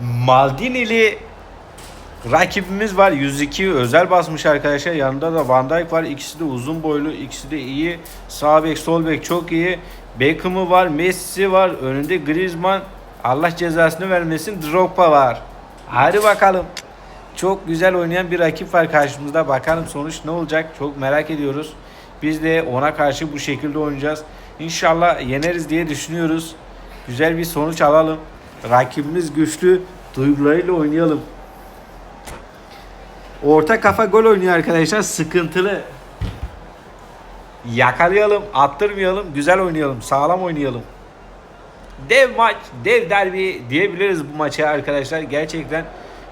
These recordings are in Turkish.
Maldini'li rakibimiz var. 102 özel basmış arkadaşlar. Yanında da Van Dijk var. İkisi de uzun boylu. ikisi de iyi. Sağ bek, sol bek çok iyi. Beckham'ı var. Messi var. Önünde Griezmann. Allah cezasını vermesin. Drogba var. Hadi bakalım. Çok güzel oynayan bir rakip var karşımızda. Bakalım sonuç ne olacak? Çok merak ediyoruz. Biz de ona karşı bu şekilde oynayacağız. İnşallah yeneriz diye düşünüyoruz. Güzel bir sonuç alalım. Rakibimiz güçlü. Duygularıyla oynayalım. Orta kafa gol oynuyor arkadaşlar. Sıkıntılı. Yakalayalım, attırmayalım, güzel oynayalım, sağlam oynayalım. Dev maç, dev derbi diyebiliriz bu maça arkadaşlar. Gerçekten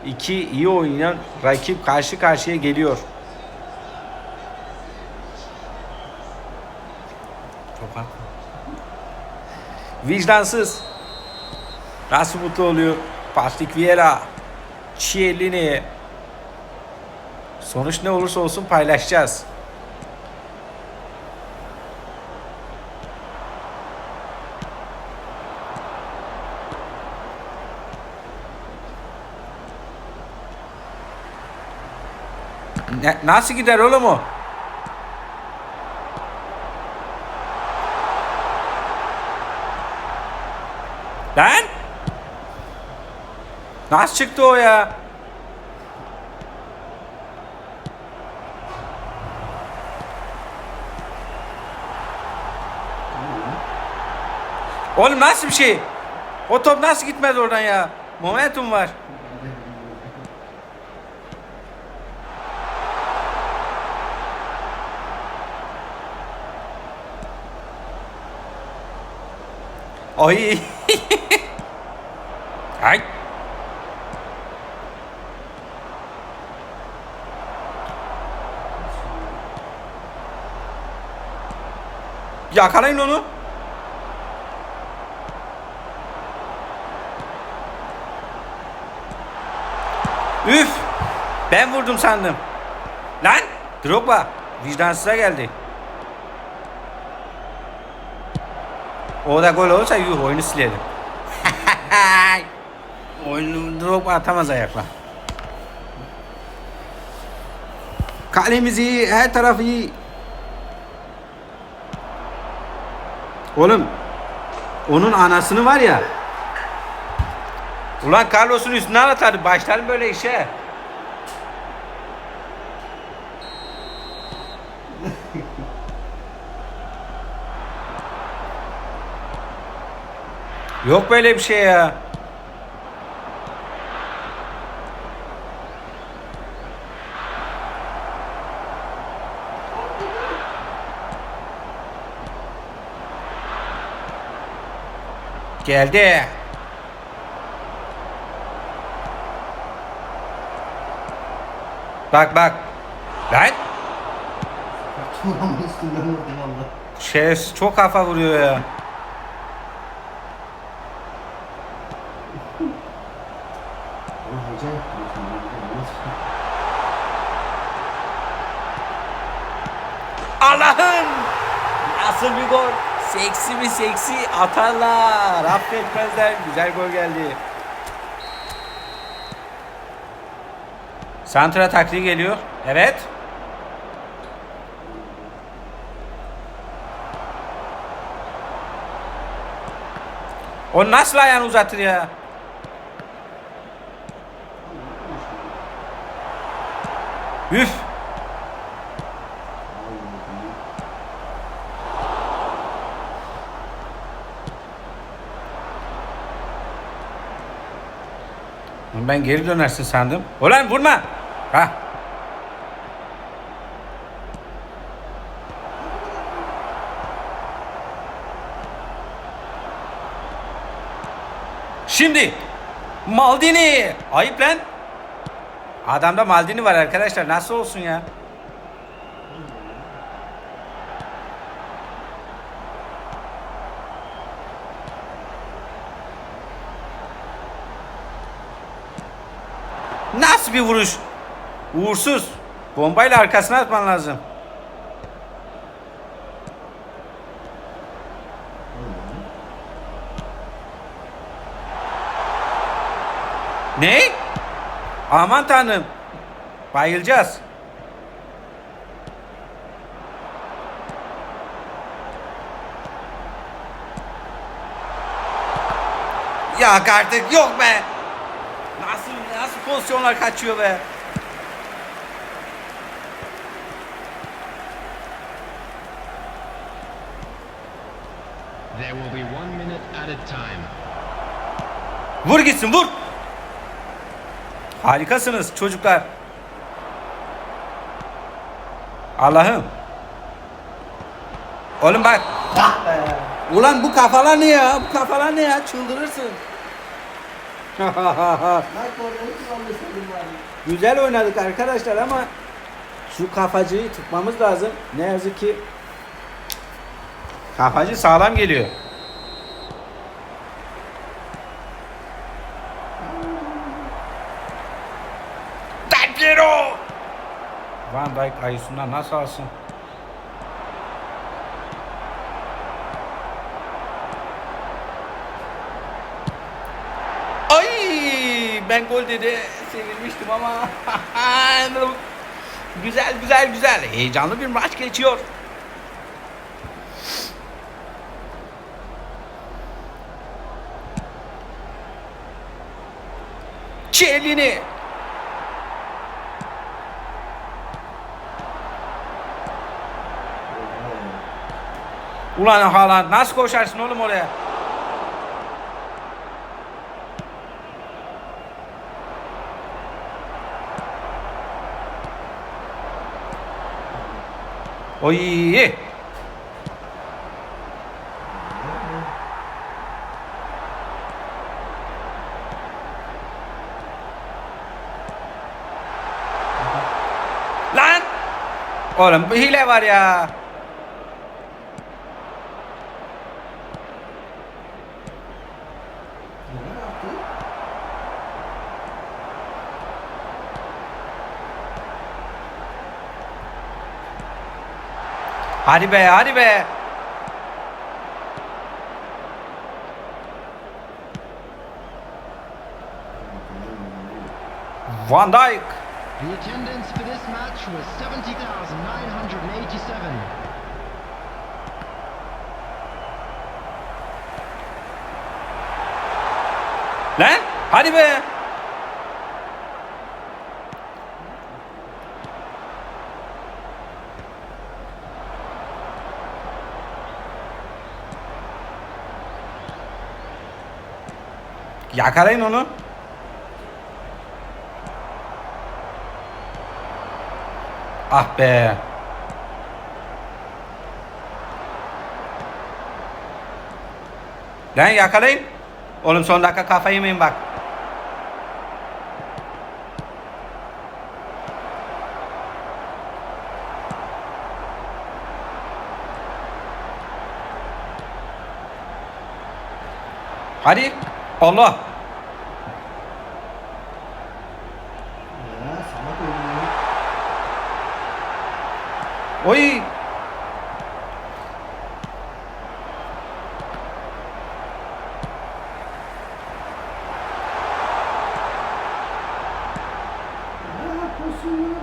iki iyi oynayan rakip karşı karşıya geliyor. Vicdansız. Oluyor? Patrick Vieira. Chiellini. Sonuç ne olursa olsun paylaşacağız. Ne, nasıl gider oğlum o? Lan? Nasıl çıktı o ya? Oğlum nasıl bir şey? O top nasıl gitmez oradan ya? Momentum var. Ay. Ay. Yakalayın onu. Üf! Ben vurdum sandım. Lan! Drogba. Vicdansıza geldi. O da gol olsa yuh oyunu silerim. Oyunu Drogba atamaz ayakla. Kalemiz iyi, her taraf iyi. Oğlum, onun anasını var ya. Ulan Carlos'un üstüne atardı. Başlarım böyle işe. Yok böyle bir şey ya. Geldi. Bak bak. Lan. Şey çok kafa vuruyor ya. Allah'ım! Nasıl bir gol? Seksi mi seksi atarlar. Affetmezler. Güzel gol geldi. Santra taktiği geliyor. Evet. O nasıl ayağını uzatır ya? Üf! Ben geri dönersin sandım. Ulan vurma. Ha. Şimdi Maldini. Ayıp lan. Adamda Maldini var arkadaşlar. Nasıl olsun ya? Nasıl bir vuruş? Uğursuz. Bombayla arkasına atman lazım. Ne? Aman tanrım. Bayılacağız. Ya artık yok be. Pozisyonlar kaçıyor be. There will be one minute at a time. Vur gitsin vur. Harikasınız çocuklar. Allah'ım. Oğlum bak. Ulan bu kafalar ne ya? Bu kafalar ne ya? Çıldırırsın. Güzel oynadık arkadaşlar ama şu kafacıyı tutmamız lazım. Ne yazık ki kafacı sağlam geliyor. Del! Van Dijk ayısından nasıl alsın? Ay ben gol dedi sevinmiştim ama güzel güzel güzel heyecanlı bir maç geçiyor. Çelini Ulan Haaland nasıl koşarsın oğlum oraya? Oy! Lan! Oğlum hile var ya. Hadi be hadi be. Van Dijk. The attendance for this match was 70,987. Lan hadi be. Yakalayın onu. Ah be. Lan yakalayın. Oğlum son dakika kafayı yemeyin bak. Hadi. Allah. Ya salak oynuyor. Oy. Ya pozisyonu.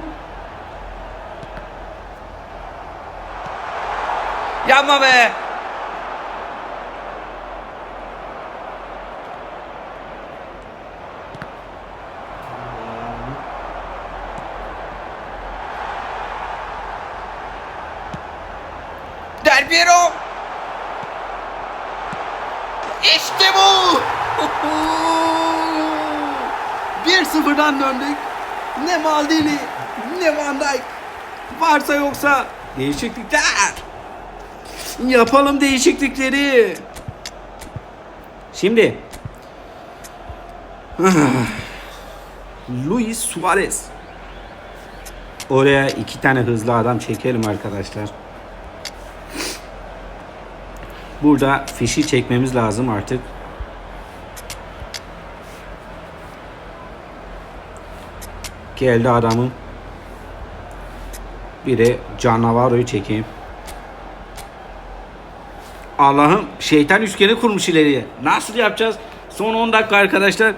Yapma be. Piero. İşte bu. 1-0'dan döndük. Ne Maldini, ne Van Dijk. Varsa yoksa değişiklikler. Yapalım değişiklikleri. Şimdi Luis Suarez. Oraya iki tane hızlı adam çekelim arkadaşlar. Burada fişi çekmemiz lazım artık. Geldi adamın. Bir de Cannavaro'yu çekeyim. Allah'ım şeytan üçgeni kurmuş ileriye. Nasıl yapacağız? Son 10 dakika arkadaşlar.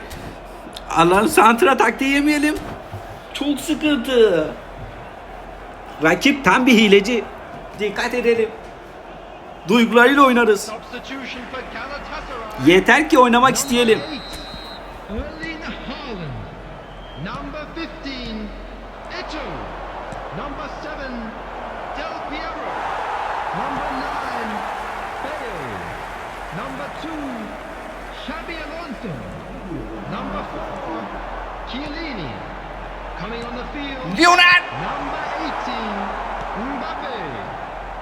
Allah'ım santra atakta yemeyelim. Çok sıkıntı. Rakip tam bir hileci. Dikkat edelim. Duygularıyla oynarız. Yeter ki oynamak isteyelim. Number eight, Erling Haaland. Number 15, Eto'o. Number 7, Del Piero. Number 9, Bale. Number 2, Xabi Alonso. Number 4, Chiellini. Coming on the field, Leonard! number 18,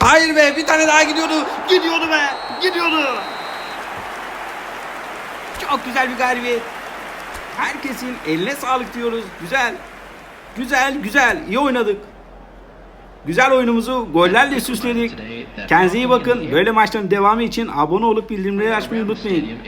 Hayır be, bir tane daha gidiyordu. Gidiyordu be, gidiyordu. Çok güzel bir galibiyet. Herkesin eline sağlık diyoruz. Güzel. Güzel, güzel. İyi oynadık. Güzel oyunumuzu gollerle süsledik. Kendinize iyi bakın. Böyle maçların devamı için abone olup bildirimleri açmayı unutmayın.